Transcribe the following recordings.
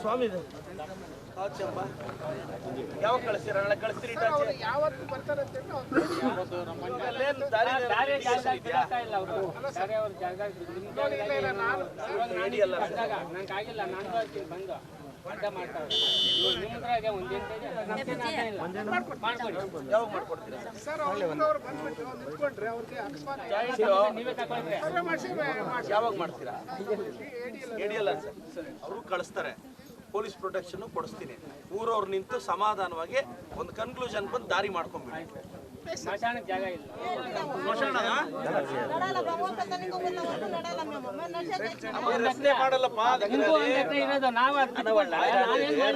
ಸ್ವಾಮಿ ಯಾವಾಗ ಕಳಿಸ್ತೀರ ನಾಳೆ ಕಳಿಸ್ತೀರಿ? ಯಾವತ್ತು ಬರ್ತಾರೆ ಅಂತ ಹೇಳಿ ಅವ್ರು ದಾರಿ ಬೇರೆ ಜಾಗದಾಗ ಇಲ್ಲ ಅವರು ಬೇರೆ ಅವ್ರ. ಜಾಗದಾಗ ನಿಮ್ಮ ಇಲ್ಲ, ನಾನು ಆಗಿಲ್ಲ ನಾನು ಬಂದು. ಯಾವಾಗ ಮಾಡ್ತೀರಾ? ಅವರು ಕಳಿಸ್ತಾರೆ. ಪೊಲೀಸ್ ಪ್ರೊಟೆಕ್ಷನ್ ಕೊಡಿಸ್ತೀನಿ. ಊರವ್ರು ನಿಂತು ಸಮಾಧಾನವಾಗಿ ಒಂದು ಕನ್ಕ್ಲೂಷನ್ ಬಂದು ದಾರಿ ಮಾಡ್ಕೊಂಡ್ಬಿಡಿ. ಮಾಡಲ್ಲಪ್ಪ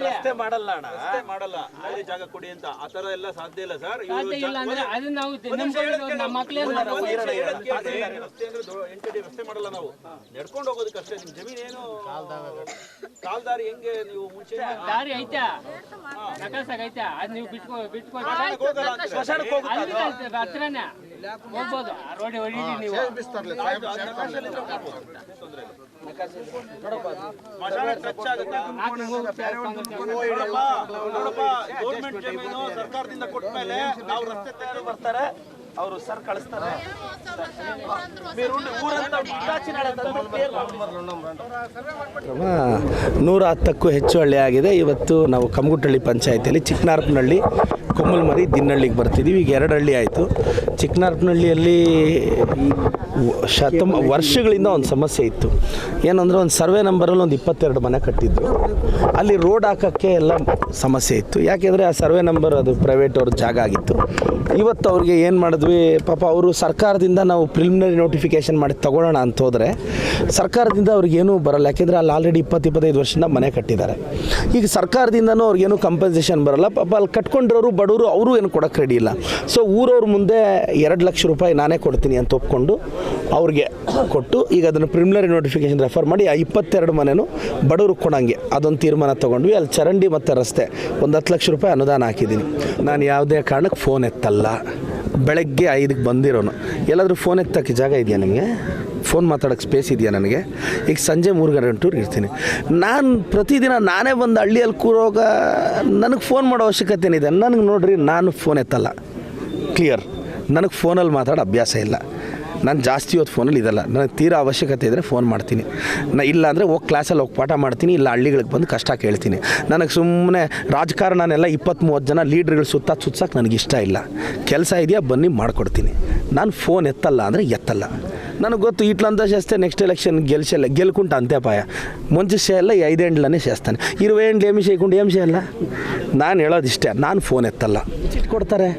ರಸ್ತೆ ಮಾಡಲ್ಲ ಅಣ್ಣ. ರಸ್ತೆ ಮಾಡಲ್ಲ. ಅಲ್ಲಿ ಜಾಗ ಕೊಡಿ ಅಂತ. ಆತರ ಎಲ್ಲ ಸಾಧ್ಯ ಇಲ್ಲ ಸರ್. ರಸ್ತೆ ಮಾಡಲ್ಲ ನಾವು. ನಡ್ಕೊಂಡು ಹೋಗೋದಕ್ಕೆ ಅಷ್ಟೇ. ನಿಮ್ ಜಮೀನ್ ಏನು? ಕಾಲ್ದಾರಿ ಹೆಂಗೆ ನೀವು ಮುಂಚೆ? ದಾರಿ ಐತಾ? ನಕಲ್ಸಾಗ ಐತಾ ಅದ್ ನೀವು ಬಿಟ್ಕೊ ಬಿಟ್ಕೊ ಸ್ಮಶಾನಕ್ಕೆ ಹೋಗುತ್ತಾ? ಅದು? ಅಲ್ಲಿ ಹತ್ರನೇ. ಹೋಗ್ಬೋದು ಆ ರೋಡ್ ಹೊಡೀರಿ ನೀವು. ಗೌರ್ಮೆಂಟ್ ಜಮೀನು ಸರ್ಕಾರದಿಂದ ಕೊಟ್ಟ ಮೇಲೆ ನಾವು ರಸ್ತೆ ತೆಗೆದು ಬರ್ತಾರೆ. ಅವರು ಸರ್ ಕಳಿಸ್ತಾರೆ. ನೂರ ಹತ್ತಕ್ಕೂ ಹೆಚ್ಚು ಹಳ್ಳಿ ಆಗಿದೆ. ಇವತ್ತು ನಾವು ಕಮಗುಟ್ಟಳ್ಳಿ ಪಂಚಾಯತಿಯಲ್ಲಿ ಚಿಕ್ಕನಾರ್ಪನಹಳ್ಳಿ ಕೊಮ್ಮಲ್ಮರಿ ದಿನ್ನಹಳ್ಳಿಗೆ ಬರ್ತಿದ್ದೀವಿ ಈಗ ಎರಡು ಹಳ್ಳಿ ಆಯಿತು. ಚಿಕ್ಕನಾರ್ಪನಹಳ್ಳಿಯಲ್ಲಿ ಶತಮ ವರ್ಷಗಳಿಂದ ಒಂದು ಸಮಸ್ಯೆ ಇತ್ತು. ಏನಂದರೆ ಒಂದು ಸರ್ವೆ ನಂಬರಲ್ಲಿ ಒಂದು ಇಪ್ಪತ್ತೆರಡು ಮನೆ ಕಟ್ಟಿದ್ರು. ಅಲ್ಲಿ ರೋಡ್ ಹಾಕೋಕ್ಕೆ ಎಲ್ಲ ಸಮಸ್ಯೆ ಇತ್ತು. ಯಾಕೆಂದರೆ ಆ ಸರ್ವೆ ನಂಬರ್ ಅದು ಪ್ರೈವೇಟ್ ಅವ್ರ ಜಾಗ ಆಗಿತ್ತು. ಇವತ್ತು ಅವ್ರಿಗೆ ಏನು ಮಾಡಿದ್ವಿ, ಪಾಪ ಅವರು ಸರ್ಕಾರದಿಂದ ನಾವು ಪ್ರಿಲಿಮಿನರಿ ನೋಟಿಫಿಕೇಶನ್ ಮಾಡಿ ತಗೊಳ್ಳೋಣ ಅಂತ ಹೋದರೆ ಸರ್ಕಾರದಿಂದ ಅವ್ರಿಗೇನೂ ಬರಲ್ಲ. ಯಾಕೆಂದರೆ ಅಲ್ಲಿ ಆಲ್ರೆಡಿ ಇಪ್ಪತ್ತು ಇಪ್ಪತ್ತೈದು ವರ್ಷದಿಂದ ಮನೆ ಕಟ್ಟಿದ್ದಾರೆ. ಈಗ ಸರ್ಕಾರದಿಂದನೂ ಅವ್ರಿಗೇನು ಕಂಪನ್ಸೇಷನ್ ಬರಲ್ಲ. ಪಾಪ ಅಲ್ಲಿ ಕಟ್ಕೊಂಡಿರೋರು ಬಡವರು ಅವರು ಏನು ಕೊಡೋಕ್ಕೆ ರೆಡಿ ಇಲ್ಲ. ಸೊ ಊರವ್ರ ಮುಂದೆ ಎರಡು ಲಕ್ಷ ರೂಪಾಯಿ ನಾನೇ ಕೊಡ್ತೀನಿ ಅಂತ ಒಪ್ಕೊಂಡು ಅವ್ರಿಗೆ ಕೊಟ್ಟು ಈಗ ಅದನ್ನು ಪ್ರಿಮಿನರಿ ನೋಟಿಫಿಕೇಶನ್ ರೆಫರ್ ಮಾಡಿ ಆ ಇಪ್ಪತ್ತೆರಡು ಮನೇನು ಬಡವರು ಕೊಡೋಂಗೆ. ಅದೊಂದು ತೀರ್ಮಾನ ತೊಗೊಂಡ್ವಿ. ಅಲ್ಲಿ ಚರಂಡಿ ಮತ್ತು ರಸ್ತೆ. ಒಂದು ಹತ್ತು ಲಕ್ಷ ರೂಪಾಯಿ ಅನುದಾನ ಹಾಕಿದ್ದೀನಿ. ನಾನು ಯಾವುದೇ ಕಾರಣಕ್ಕೆ ಫೋನ್ ಎತ್ತಲ್ಲ. ಬೆಳಗ್ಗೆ ಐದಕ್ಕೆ ಬಂದಿರೋನು. ಎಲ್ಲಾದರೂ ಫೋನ್ ಎತ್ತಕ್ಕೆ ಜಾಗ ಇದೆಯಾ ನಿಮಗೆ? ಫೋನ್ ಮಾತಾಡೋಕ್ಕೆ ಸ್ಪೇಸ್ ಇದೆಯಾ ನನಗೆ? ಈಗ ಸಂಜೆ ಮೂರು ಗಂಟೆ ಇರ್ತೀನಿ. ನಾನು ಪ್ರತಿದಿನ ನಾನೇ ಬಂದು ಹಳ್ಳಿಯಲ್ಲಿ ಕೂರೋಗ ನನಗೆ ಫೋನ್ ಮಾಡೋ ಅವಶ್ಯಕತೆ ಏನಿದೆ? ನನಗೆ ನೋಡಿರಿ, ನಾನು ಫೋನ್ ಎತ್ತಲ್ಲ. ಕ್ಲಿಯರ್ ನನಗೆ ಫೋನಲ್ಲಿ ಮಾತಾಡೋ ಅಭ್ಯಾಸ ಇಲ್ಲ. ನಾನು ಜಾಸ್ತಿ ಹೊತ್ತು ಫೋನಲ್ಲಿ ಇದಲ್ಲ. ನನಗೆ ತೀರಾ ಅವಶ್ಯಕತೆ ಇದ್ದರೆ ಫೋನ್ ಮಾಡ್ತೀನಿ. ನಾ ಇಲ್ಲ ಅಂದರೆ ಹೋಗಿ ಕ್ಲಾಸಲ್ಲಿ ಹೋಗಿ ಪಾಠ ಮಾಡ್ತೀನಿ, ಇಲ್ಲ ಹಳ್ಳಿಗಳಿಗೆ ಬಂದು ಕಷ್ಟ ಕೇಳ್ತೀನಿ. ನನಗೆ ಸುಮ್ಮನೆ ರಾಜಕಾರಣನೆಲ್ಲ ಇಪ್ಪತ್ತು ಮೂವತ್ತು ಜನ ಲೀಡ್ರ್ಗಳು ಸುತ್ತ ಸುತ್ಸಕ್ಕೆ ನನಗೆ ಇಷ್ಟ ಇಲ್ಲ. ಕೆಲಸ ಇದೆಯಾ ಬನ್ನಿ ಮಾಡಿಕೊಡ್ತೀನಿ. ನಾನು ಫೋನ್ ಎತ್ತಲ್ಲ ಅಂದರೆ ಎತ್ತಲ್ಲ. ನನಗೆ ಗೊತ್ತು ಇಟ್ಲಂತ చేస్తే నెక్స్ట్ ఎలక్షన్ గెలిచేయాలి గెలుకుంటా అంతే పాయ మంచి చేయాల ఈ ఐదేండ్లనే చేస్తాను ఇరవై ఏండ్లు ఏమి చేయకుండా ఏం చేయాల ನಾನು ಹೇಳೋದು ಇಷ್ಟೇ ನಾನು ಫೋನ್ ಎತ್ತಲ್ಲ ಚಿಟ್ ಕೊಡ್ತಾರೆ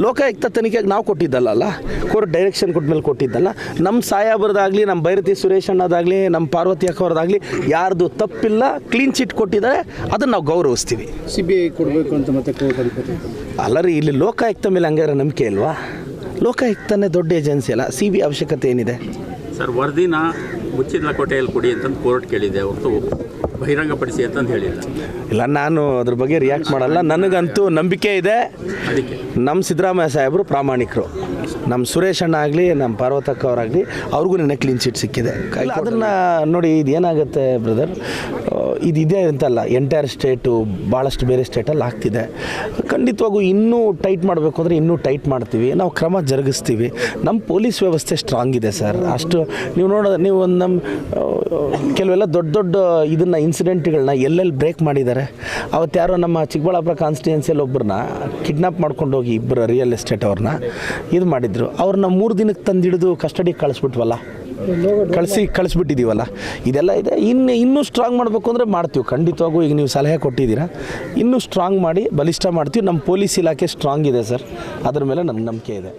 ಲೋಕಾಯುಕ್ತ ತನಿಖೆಗೆ ನಾವು ಕೊಟ್ಟಿದ್ದಲ್ಲ ಕೋರ್ಟ್ ಡೈರೆಕ್ಷನ್ ಕೊಟ್ಟ ಮೇಲೆ ಕೊಟ್ಟಿದ್ದಲ್ಲ ನಮ್ಮ ಸಾಯಾಬರದಾಗಲಿ ನಮ್ಮ ಭೈರತಿ ಸುರೇಶ್ ಅಣ್ಣದಾಗಲಿ ನಮ್ಮ ಪಾರ್ವತಿ ಅಕ್ಕವ್ರದಾಗಲಿ ಯಾರ್ದು ತಪ್ಪಿಲ್ಲ ಕ್ಲೀನ್ ಚಿಟ್ ಕೊಟ್ಟಿದ್ದಾರೆ ಅದನ್ನು ನಾವು ಗೌರವಿಸ್ತೀವಿ ಸಿ ಬಿ ಐ ಕೊಡಬೇಕು ಅಂತ ಮತ್ತೆ ಕೋರ್ಟ್ ಅನ್ಕೋತೀವಿ ಅಲ್ಲರಿ ಇಲ್ಲಿ ಲೋಕಾಯುಕ್ತ ಮೇಲೆ ಹಂಗಾರೆ ನಂಬಿಕೆ ಇಲ್ವಾ ಲೋಕಾಯುಕ್ತನೇ ದೊಡ್ಡ ಏಜೆನ್ಸಿ ಅಲ್ಲ ಸಿ ಬಿ ಅವಶ್ಯಕತೆ ಏನಿದೆ? ಸರ್ ವರದಿನ ಮುಚ್ಚಿದ ಕೋಟೆಯಲ್ಲಿ ಕೊಡಿ ಅಂತಂದು ಕೋರ್ಟ್ ಕೇಳಿದೆ ಹೊರತು ಬಹಿರಂಗಪಡಿಸಿ ಅಂತಂದು ಹೇಳಿಲ್ಲ. ಇಲ್ಲ ನಾನು ಅದ್ರ ಬಗ್ಗೆ ರಿಯಾಕ್ಟ್ ಮಾಡಲ್ಲ. ನನಗಂತೂ ನಂಬಿಕೆ ಇದೆ. ಅದಕ್ಕೆ? ನಮ್ಮ ಸಿದ್ದರಾಮಯ್ಯ ಸಾಹೇಬರು ಪ್ರಾಮಾಣಿಕರು. ನಮ್ಮ ಸುರೇಶ್ ಅಣ್ಣ ಆಗಲಿ ನಮ್ಮ ಪಾರ್ವತಕ್ಕ ಅವರಾಗಲಿ ಅವ್ರಿಗೂ ನಿನ್ನೆ ಕ್ಲೀನ್ ಚಿಟ್ ಸಿಕ್ಕಿದೆ. ಅದನ್ನು ನೋಡಿ ಇದು ಏನಾಗುತ್ತೆ ಬ್ರದರ್ ಇದು ಇದೆ ಅಂತಲ್ಲ ಎಂಟೈರ್ ಸ್ಟೇಟು ಭಾಳಷ್ಟು ಬೇರೆ ಸ್ಟೇಟಲ್ಲಿ ಆಗ್ತಿದೆ. ಖಂಡಿತವಾಗೂ ಇನ್ನೂ ಟೈಟ್ ಮಾಡಬೇಕು ಅಂದರೆ ಇನ್ನೂ ಟೈಟ್ ಮಾಡ್ತೀವಿ. ನಾವು ಕ್ರಮ ಜರುಗಿಸ್ತೀವಿ. ನಮ್ಮ ಪೊಲೀಸ್ ವ್ಯವಸ್ಥೆ ಸ್ಟ್ರಾಂಗ್ ಇದೆ ಸರ್ ಅಷ್ಟು ನೀವು ನೋಡೋದು ನೀವು ಒಂದು ನಮ್ಮ ಕೆಲವೆಲ್ಲ ದೊಡ್ಡ ದೊಡ್ಡ ಇದನ್ನು ಇನ್ಸಿಡೆಂಟ್ಗಳನ್ನ ಎಲ್ಲೆಲ್ಲಿ ಬ್ರೇಕ್ ಮಾಡಿದ್ದಾರೆ. ಅವತ್ತು ಯಾರೋ ನಮ್ಮ ಚಿಕ್ಕಬಳ್ಳಾಪುರ ಕಾನ್ಸ್ಟಿಟ್ಯೂನ್ಸಿಯಲ್ಲಿ ಒಬ್ಬರನ್ನ ಕಿಡ್ನಾಪ್ ಮಾಡ್ಕೊಂಡು ಹೋಗಿ ಇಬ್ಬರು ರಿಯಲ್ ಎಸ್ಟೇಟ್ ಅವ್ರನ್ನ ಇದು ಮಾಡಿದ್ರು. ಅವ್ರನ್ನ ಮೂರು ದಿನಕ್ಕೆ ತಂದಿಡಿದು ಕಸ್ಟಡಿಗೆ ಕಳಿಸ್ಬಿಟ್ವಲ್ಲ. ಕಳಿಸಿ ಕಳಿಸ್ಬಿಟ್ಟಿದ್ದೀವಲ್ಲ ಇದೆಲ್ಲ ಇದೆ. ಇನ್ನು ಇನ್ನೂ ಸ್ಟ್ರಾಂಗ್ ಮಾಡಬೇಕು ಅಂದರೆ ಮಾಡ್ತೀವಿ. ಖಂಡಿತವಾಗೂ ಈಗ ನೀವು ಸಲಹೆ ಕೊಟ್ಟಿದ್ದೀರಾ? ಇನ್ನೂ ಸ್ಟ್ರಾಂಗ್ ಮಾಡಿ, ಬಲಿಷ್ಠ ಮಾಡ್ತೀವಿ. ನಮ್ಮ ಪೊಲೀಸ್ ಇಲಾಖೆ ಸ್ಟ್ರಾಂಗ್ ಇದೆ ಸರ್. ಅದ್ರ ಮೇಲೆ ನಮ್ಮ ನಂಬಿಕೆ ಇದೆ.